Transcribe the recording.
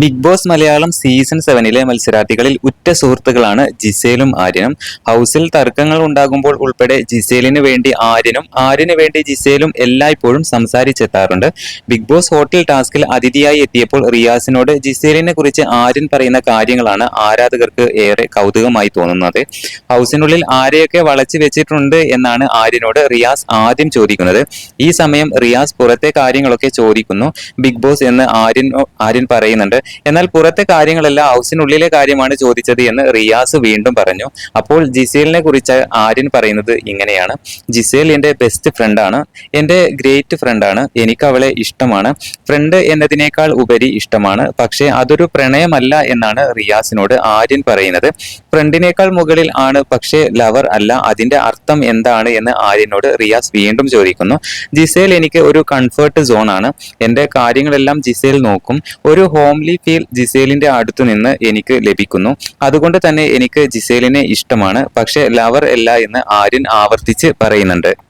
Big Boss Malayalam season സെവനിലെ മത്സരാർത്ഥികളിൽ ഉറ്റ സുഹൃത്തുക്കളാണ് ജിസേലും ആര്യനും. ഹൗസിൽ തർക്കങ്ങൾ ഉണ്ടാകുമ്പോൾ ഉൾപ്പെടെ ജിസേലിന് വേണ്ടി ആര്യനും ആര്യന് വേണ്ടി ജിസേലും എല്ലായ്പ്പോഴും സംസാരിച്ചെത്താറുണ്ട്. ബിഗ് ബോസ് ഹോട്ടൽ ടാസ്കിൽ അതിഥിയായി എത്തിയപ്പോൾ റിയാസിനോട് ജിസേലിനെ കുറിച്ച് ആര്യൻ പറയുന്ന കാര്യങ്ങളാണ് ആരാധകർക്ക് ഏറെ കൗതുകമായി തോന്നുന്നത്. ഹൗസിനുള്ളിൽ ആരെയൊക്കെ വളച്ചു വെച്ചിട്ടുണ്ട് എന്നാണ് ആര്യനോട് റിയാസ് ആദ്യം ചോദിക്കുന്നത്. ഈ സമയം റിയാസ് പുറത്തെ കാര്യങ്ങളൊക്കെ ചോദിക്കുന്നു. ബിഗ് ബോസ് എന്ന് ആര്യൻ ആര്യൻ പറയുന്നുണ്ട്. എന്നാൽ പുറത്തെ കാര്യങ്ങളല്ല ഹൗസിനുള്ളിലെ കാര്യമാണ് ചോദിച്ചത് എന്ന് റിയാസ് വീണ്ടും പറഞ്ഞു. അപ്പോൾ ജിസേലിനെ കുറിച്ച് ആര്യൻ പറയുന്നത് ഇങ്ങനെയാണ്. ജിസേൽ എന്റെ ബെസ്റ്റ് ഫ്രണ്ടാണ് എന്റെ ഗ്രേറ്റ് ഫ്രണ്ടാണ് എനിക്ക് അവളെ ഇഷ്ടമാണ്. ഫ്രണ്ട് എന്നതിനേക്കാൾ ഉപരി ഇഷ്ടമാണ്. പക്ഷേ അതൊരു പ്രണയമല്ല എന്നാണ് റിയാസിനോട് ആര്യൻ പറയുന്നത്. ഫ്രണ്ടിനേക്കാൾ മുകളിൽ ആണ് പക്ഷേ ലവർ അല്ല. അതിന്റെ അർത്ഥം എന്താണ് എന്ന് ആര്യനോട് റിയാസ് വീണ്ടും ചോദിക്കുന്നു. ജിസേൽ എനിക്ക് ഒരു കംഫർട്ട് സോൺ ആണ്. എന്റെ കാര്യങ്ങളെല്ലാം ജിസേൽ നോക്കും. ഒരു ഹോംലി ഫീൽ ജിസേലിന്റെ അടുത്തു നിന്ന് എനിക്ക് ലഭിക്കുന്നു. അതുകൊണ്ട് തന്നെ എനിക്ക് ജിസേലിനെ ഇഷ്ടമാണ്. പക്ഷെ ലവർ അല്ല എന്ന് ആര്യൻ ആവർത്തിച്ച് പറയുന്നുണ്ട്.